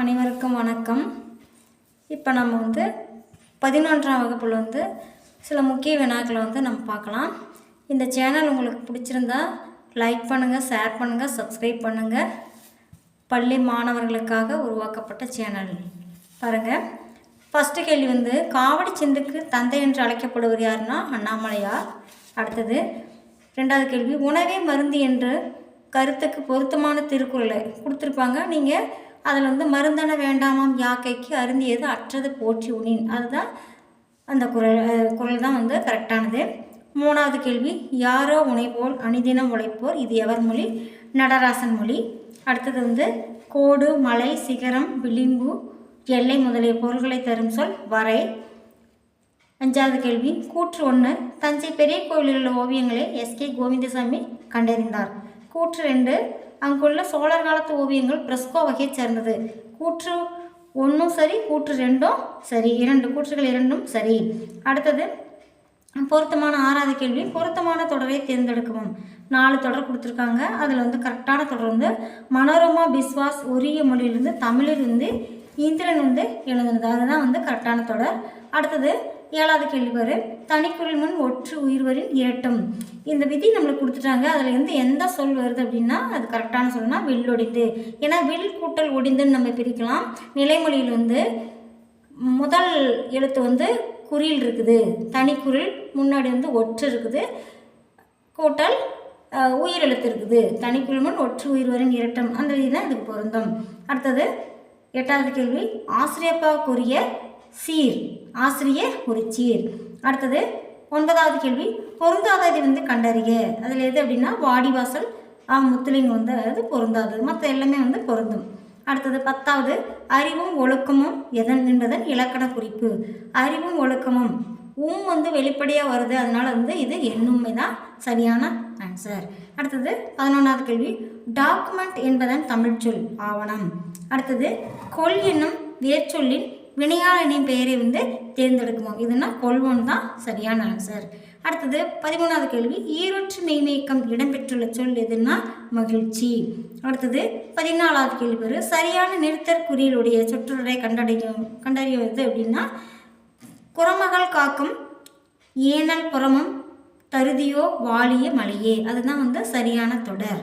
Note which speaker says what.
Speaker 1: அனைவருக்கும் வணக்கம். இப்போ நம்ம வந்து பதினொன்றாம் வகுப்பில் வந்து சில முக்கிய வினாக்களை வந்து நம்ம பார்க்கலாம். இந்த சேனல் உங்களுக்கு பிடிச்சிருந்தா லைக் பண்ணுங்கள் ஷேர் பண்ணுங்கள் சப்ஸ்கிரைப் பண்ணுங்கள் பள்ளி மாணவர்களுக்காக உருவாக்கப்பட்ட சேனல் பாருங்கள் ஃபஸ்ட்டு கேள்வி வந்து காவடி சிந்துக்கு தந்தை என்று அழைக்கப்படுவர் யாருன்னா அண்ணாமலையார். அடுத்தது ரெண்டாவது கேள்வி உணவே மருந்து என்று கருத்துக்கு பொருத்தமான திருக்குறளை கொடுத்துருப்பாங்க. நீங்கள் அதில் வந்து மருந்தன வேண்டாமாம் யாக்கைக்கு அருந்தியது அற்றது போற்றி உனின். அதுதான் அந்த குரல் குரல் தான் வந்து கரெக்டானது. மூணாவது கேள்வி யாரோ உனைபோல் அணிதினம் உழைப்போர் இது எவர் மொழி? நடராசன் மொழி. அடுத்தது வந்து கோடு மலை சிகரம் விளிம்பு எல்லை முதலிய பொருள்களை தரும் சொல் வரை. அஞ்சாவது கேள்வி கூற்று ஒன்று தஞ்சை பெரிய கோவிலில் உள்ள ஓவியங்களை எஸ்கே கோவிந்தசாமி கண்டறிந்தார். கூற்று ரெண்டு. அங்குள்ள சோழர் காலத்து ஓவியங்கள் பிரஸ்கோ வகையைச் சேர்ந்தது. கூற்று ஒன்றும் சரி கூற்று ரெண்டும் சரி. இரண்டு கூற்றுகள் இரண்டும் சரி. அடுத்தது பொருத்தமான ஆறாவது கேள்வி பொருத்தமான தொடரை தேர்ந்தெடுக்கவும். நாலு தொடர் கொடுத்துருக்காங்க. அதில் வந்து கரெக்டான தொடர் வந்து மனோரமா பிஸ்வாஸ் உரிய மொழியிலிருந்து தமிழிலிருந்து இந்திரன் வந்து எழுதுனது. அதுதான் வந்து கரெக்டான தொடர். அடுத்தது ஏழாவது கேள்வி பாரு. தனிக்குரல் முன் ஒற்று உயிர்வரின் இரட்டும். இந்த விதி நம்மளுக்கு கொடுத்துட்டாங்க. அதில் வந்து எந்த சொல் வருது அப்படின்னா அது கரெக்டான சொல்னா வில்லொடிந்து ஏன்னா வில் கூட்டல் ஒடிந்துன்னு நம்ம பிரிக்கலாம். நிலைமொழியில் வந்து முதல் எழுத்து வந்து குறில் இருக்குது. தனிக்குறில் முன்னாடி வந்து ஒற்று இருக்குது. கூட்டல் உயிரெழுத்து உயிர் எழுத்து இருக்குது தனிக்குறிமுன் ஒற்று உயிர் வரும் இரட்டம். அந்த விதி தான் இதுக்கு பொருந்தும். அடுத்தது எட்டாவது கேள்வி. ஆசிரியப்பாவுக்குரிய சீர். ஆசிரிய ஒரு சீர். அடுத்தது ஒன்பதாவது கேள்வி. பொருந்தாததை வந்து கண்டறிய. அதில் எது அப்படின்னா வாடிவாசல் ஆ முத்துலிங்க வந்து அது பொருந்தாதது மற்ற எல்லாமே வந்து பொருந்தும். அடுத்தது பத்தாவது. அறிவும் ஒழுக்கமும் எதன் என்பதன் இலக்கண குறிப்பு. அறிவும் ஒழுக்கமும். உம் வந்து வெளிப்படையாக வருது. அதனால் வந்து இது எண்ணுமை தான் சரியான ஆன்சர். அடுத்தது பதினொன்றாவது கேள்வி. டாக்குமெண்ட் என்பதன் தமிழ்ச்சொல் ஆவணம். அடுத்தது கொல் என்னும் வேர்ச்சொல்லின் வினையாளனின் பெயரை வந்து தேர்ந்தெடுக்கணும் இதுனா கொள்வோம் தான் சரியான ஆன்சர். அடுத்தது பதிமூணாவது கேள்வி. ஈரொற்று மெய்மயக்கம் இடம்பெற்றுள்ள சொல் எதுன்னா மகிழ்ச்சி. அடுத்தது பதினாலாவது கேள்வி பேர். சரியான நிறுத்தற் குறியிலுடைய சொற்றொடரை கண்டடையும் கண்டறிவது அப்படின்னா குரமகள் காக்கும் ஏனல் புறமும் தருதியோ வாலிய மலையே. அதுதான் வந்து சரியான தொடர்.